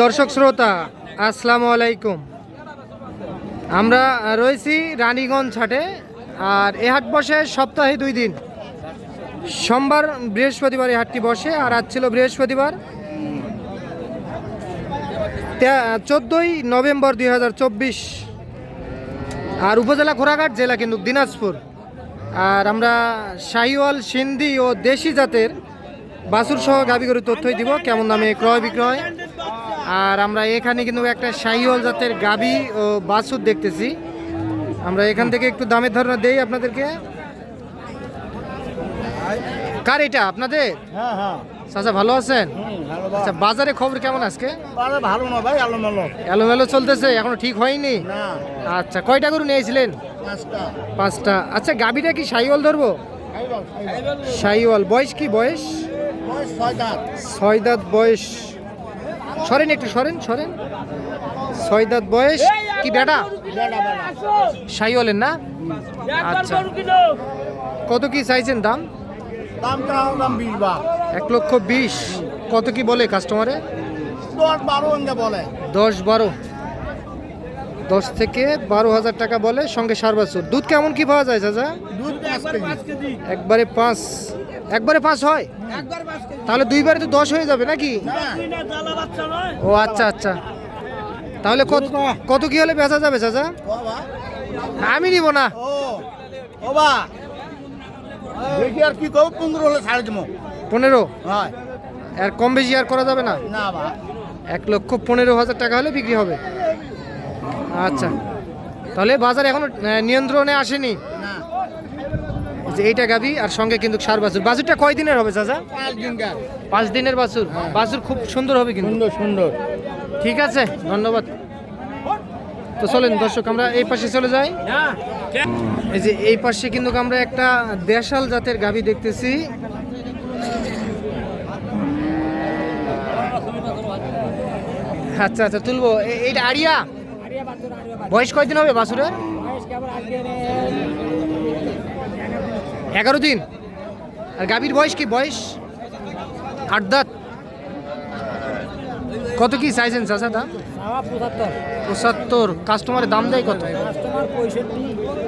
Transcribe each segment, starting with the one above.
দর্শক শ্রোতা, আসসালামু আলাইকুম। আমরা রয়েছি রানীগঞ্জ হাটে, আর এ হাট বসে সপ্তাহে দুই দিন। সোমবার বৃহস্পতিবার এই হাটটি বসে, আর আজ ছিল বৃহস্পতিবার। চোদ্দোই নভেম্বর দুই হাজার চব্বিশ। আর উপজেলা ঘোড়াঘাট জেলা কিন্তু দিনাজপুর। আর আমরা শাহিওয়াল, সিন্ধি ও দেশি জাতের বাছুর সহ গাবি গরুর তথ্যই দিব কেমন দামে ক্রয় বিক্রয়। আর আমরা এখানে কিন্তু একটা শাহিওয়াল জাতের গাবি ও বাসুর দেখতেছি। আমরা এখান থেকে একটু দামের ধারণা দেই আপনাদেরকে। কার এটা? আপনাদের? হ্যাঁ হ্যাঁ। চাচা ভালো আছেন? আচ্ছা বাজারে খবর কেমন আজকে? ভালো ভালো না ভাই আলো মালো এলোমেলো চলতেছে এখনও ঠিক হয়নি? আচ্ছা কয়টা গরু নিয়েছিলেন? পাঁচটা। আচ্ছা গাবিটা কি শাহিওয়াল ধরবো? শাহিওয়াল। বয়স কি বয়স? ছয় দাঁত? বয়স। সরেন একটু সরেন সরেন। ছয় দাঁত বয়স। কি বেটা? বেড়া শাহিওয়ালের না? আচ্ছা। কত কি চাইছেন দাম? এক লক্ষ বিশ। কত কি বলে কাস্টমারে দশ বারো বলে। দশ বারো। দশ থেকে বারো হাজার টাকা বলে সঙ্গে সার বছর দুধ কেমন কি পাওয়া যায় চাচা? দুধ একবারে পাঁচ। একবারে পাঁচ হয়? তাহলে দুইবারে তো দশ হয়ে যাবে নাকি? ও আচ্ছা আচ্ছা। তাহলে কত কত কি হলে বেচা যাবে চাচা? আমি নিব না। দেখি আর কি পনেরো হলে ছাড়ে দেবো পনেরো? আর কম বেশি আর করা যাবে না? না এক লক্ষ পনেরো হাজার টাকা হলে বিক্রি হবে। আচ্ছা। তাহলে বাজার এখনও নিয়ন্ত্রণে আসেনি। না। যে এইটা গাবি আর সঙ্গে কিন্তু সার বাছুর। বাছুরটা কয় দিনের হবে চাচা? পাঁচ দিনের বাছুর? বাছুর খুব সুন্দর হবে কিন্তু। সুন্দর সুন্দর। ঠিক আছে ধন্যবাদ। তো চলেন দর্শক আমরা এই পাশে চলে যাই। এই যে এই পাশে কিন্তু আমরা একটা দেশাল জাতের গাভী দেখতেছি। আচ্ছা আচ্ছা তুলবো। এ- এইটা আড়িয়া বয়স কয়দিন হবে বাসুরের এগারো দিন। আর গাভীর বয়স কি? বয়স? আট দাঁত। কত কি চাইছেন চাচা দাম? পঁচাত্তর। কাস্টমারের দাম দেয় কত?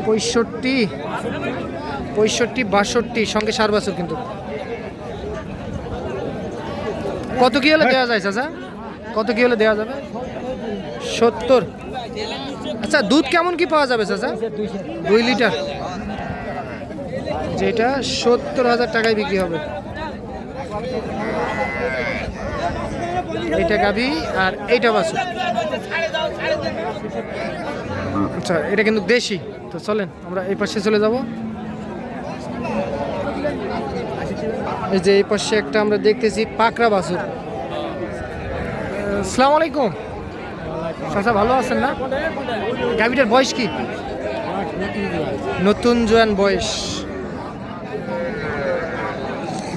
পঁয়ষট্টি। পঁয়ষট্টি। বাষট্টি সঙ্গে সার বছর কিন্তু। কত কি হলে দেওয়া যায় চাচা? কত কি হলে দেওয়া যাবে? সত্তর। আচ্ছা দুধ কেমন কি পাওয়া যাবে চাচা? দুই লিটার। যেটা সত্তর হাজার টাকায় বিক্রি হবে। এইটা গাবি আর এইটা বাসু আচ্ছা এটা কিন্তু দেশি। তো চলেন, আমরা এই পাশে চলে যাব। এই যে এই পাশে একটা আমরা দেখতেছি পাকড়া বাছুর। আসসালামু আলাইকুম। চাচা, ভালো আছেন না? গাবিটার বয়স কি? নতুন জোয়ান বয়স।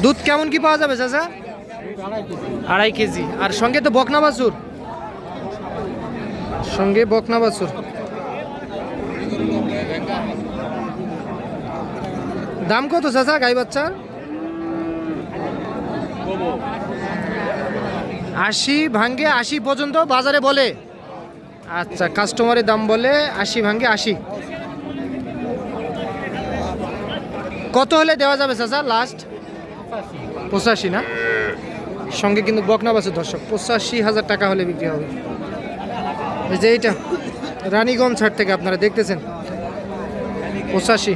দুধ কেমন কি পাওয়া যাবে চাচা? আড়াই কেজি। আর সঙ্গে তো বকনা বাছুর। সঙ্গে বকনা বাছুর। দাম কত চাচা গাই বাচ্চার? আশি ভাঙ্গে আশি পর্যন্ত বাজারে বলে। আচ্ছা কাস্টমারের দাম বলে আশি ভাঙ্গে আশি। কত হলে দেওয়া যাবে চাচা লাস্ট পঁচাশি না? সঙ্গে কিন্তু বকনা বাসের দর্শক, পঁচাশি হাজার টাকা হলে বিক্রি হবে। এই যে এইটা, রানীগঞ্জ হাট থেকে আপনারা দেখতেছেন, পঁচাশি।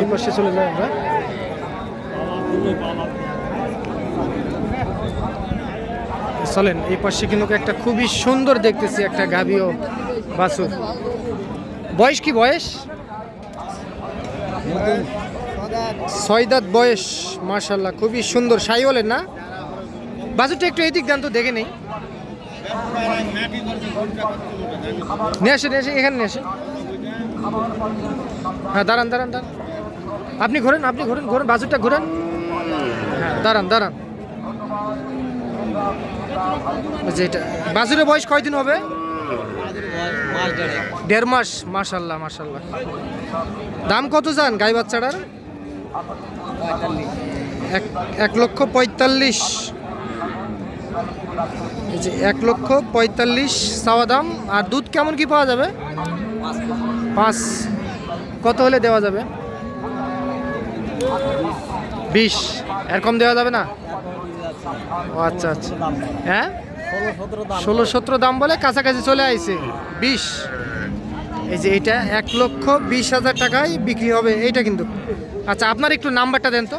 এই পাশে চলে যাই আমরা। চলেন, এই পাশে কিন্তু একটা খুবই সুন্দর দেখতেছি একটা গাভীও বাসু বয়স কি বয়স? ছয় দাঁত বয়স মার্শাল্লাহ খুবই সুন্দর। সাই বলেন না? বাছুরটা একটু এদিক দেন তো, দেখে নেই। নিয়ে আসেন নিয়ে আসেন, এখানে নিয়ে আসে হ্যাঁ দাঁড়ান দাঁড়ান দাঁড়ান। আপনি ঘোরেন আপনি ঘোরেন ঘোরেন বাছুরটা ঘোরেন। হ্যাঁ দাঁড়ান দাঁড়ান। যেটা বাছুরের বয়স কয়দিন হবে? দেড় মাস, মাশাল্লাহ মাশাল্লাহ। দাম কত চান গাই বাচ্চাটার? এক এক লক্ষ পঁয়তাল্লিশ। যে এক লক্ষ পঁয়তাল্লিশ চাওয়া দাম। আর দুধ কেমন কি পাওয়া যাবে? পাঁচ। কত হলে দেওয়া যাবে? বিশ। এরকম দেওয়া যাবে না? ও আচ্ছা আচ্ছা। হ্যাঁ? ষোলো সতেরো দাম বলে কাছাকাছি চলে আইছে। বিশ। এই যে এটা এক লক্ষ বিশ হাজার টাকায় বিক্রি হবে এইটা কিন্তু। আচ্ছা আপনার একটু নাম্বারটা দেন তো।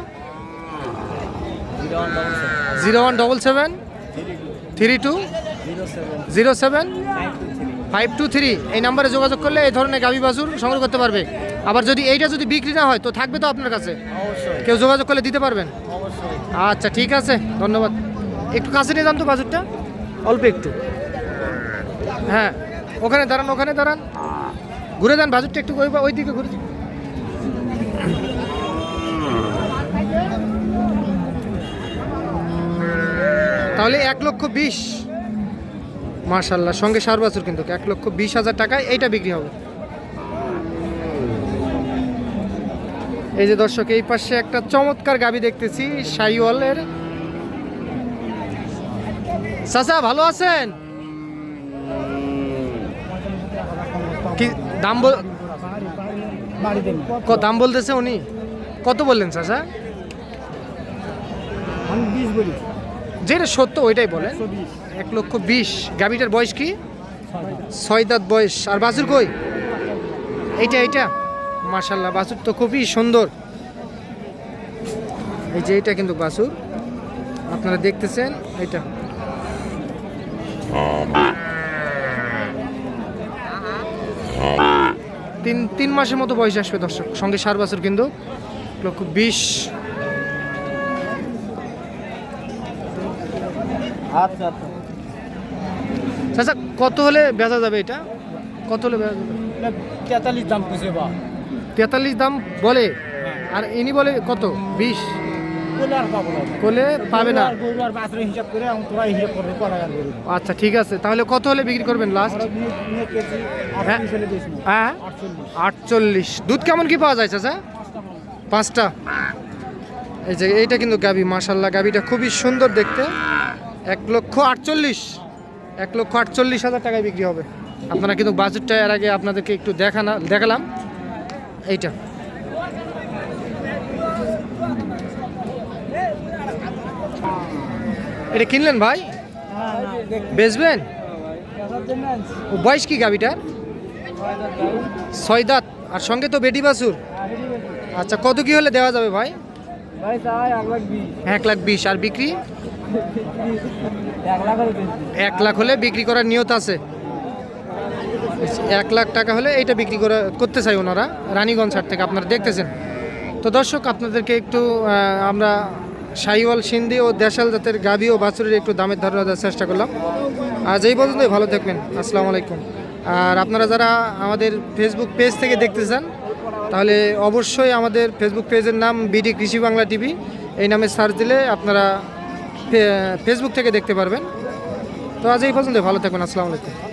Zero one double seven. Three two. Zero seven. Five two three. এই নাম্বারে যোগাযোগ করলে এই ধরনের গাবি বাছুর সংগ্রহ করতে পারবে। আবার যদি এইটা যদি বিক্রি না হয় তো থাকবে তো আপনার কাছে? কেউ যোগাযোগ করলে দিতে পারবেন? আচ্ছা ঠিক আছে ধন্যবাদ। একটু কাছে নিয়ে যান তো বাজুরটা অল্প একটু। হ্যাঁ ওখানে দাঁড়ান ওখানে দাঁড়ান। ঘুরে যান বাজুরটা একটু ওই ওই দিকে ঘুরে। তাহলে এক লক্ষ বিশ। মার্শাল্লাহ সঙ্গে সার বছর কিন্তু। এক লক্ষ বিশ হাজার টাকায় এইটা বিক্রি হবে। এই যে দর্শক, এই পাশে একটা চমৎকার গাবি দেখতেছি, সাইওয়ালের। চাচা ভালো আছেন? কি দাম বল দাম বলতেছে উনি? কত বললেন চাচা? যেটা সত্য ওইটাই বলেন। এক লক্ষ বিশ। গাবিটার বয়স কি? ছয় দাঁত। বয়স। আর বাছুর কই? এইটা এইটা। মার্শাল্লাহ বাছুর তো খুবই সুন্দর। এই যে এইটা কিন্তু বাছুর। আপনারা দেখতেছেন এইটা। তিন তিন মাসের মতো বয়স আসবে দর্শক। সঙ্গে সার বছর কিন্তু লক্ষ বিশ। আচ্ছা আচ্ছা। কত হলে বেচা যাবে এটা? কত হলে বেচা যাবে? তেতাল্লিশ দাম পুষে বা তেতাল্লিশ দাম বলে? আর ইনি বলে কত? বিশ? আর পাবো না আচ্ছা ঠিক আছে। তাহলে কত হলে বিক্রি করবেন লাস্ট হ্যাঁ। হ্যাঁ? আটচল্লিশ। দুধ কেমন কি পাওয়া যায় চাচা? পাঁচটা এই যে এইটা কিন্তু গাবি মাশাল্লাহ গাবিটা খুবই সুন্দর দেখতে। এক লক্ষ আটচল্লিশ। এক লক্ষ আটচল্লিশ হাজার টাকায় বিক্রি হবে। আপনারা কিন্তু বাজেটটা এর আগে আপনাদেরকে একটু দেখানা দেখালাম। এইটা। এটা কিনলেন ভাই? বেচবেন? ও, বয়স কি গাবিটার? ছয় দাঁত। আর সঙ্গে তো বেটি বাসুর আচ্ছা কত কি হলে দেওয়া যাবে ভাই? এক লাখ বিশ। আর বিক্রি? এক লাখ হলে দিস এক লাখ হলে বিক্রি করার নিয়ত আছে। এক লাখ টাকা হলে এইটা বিক্রি করা করতে চাই ওনারা, রানীগঞ্জ হাট থেকে আপনারা দেখতেছেন। তো দর্শক, আপনাদেরকে একটু আমরা সাইওয়াল সিন্ধি ও দেশাল জাতের গাভী ও বাছুরের একটু দামের ধারণা দেওয়ার চেষ্টা করলাম। আজ এই পর্যন্তই, ভালো থাকবেন। আসসালামু আলাইকুম। আর আপনারা যারা আমাদের ফেসবুক পেজ থেকে দেখতে চান, তাহলে অবশ্যই আমাদের ফেসবুক পেজের নাম বিডি কৃষি বাংলা টিভি। এই নামে সার্চ দিলে আপনারা ফেসবুক থেকে দেখতে পারবেন। তো আজ এই পর্যন্ত ভালো থাকবেন। আসসালামু আলাইকুম।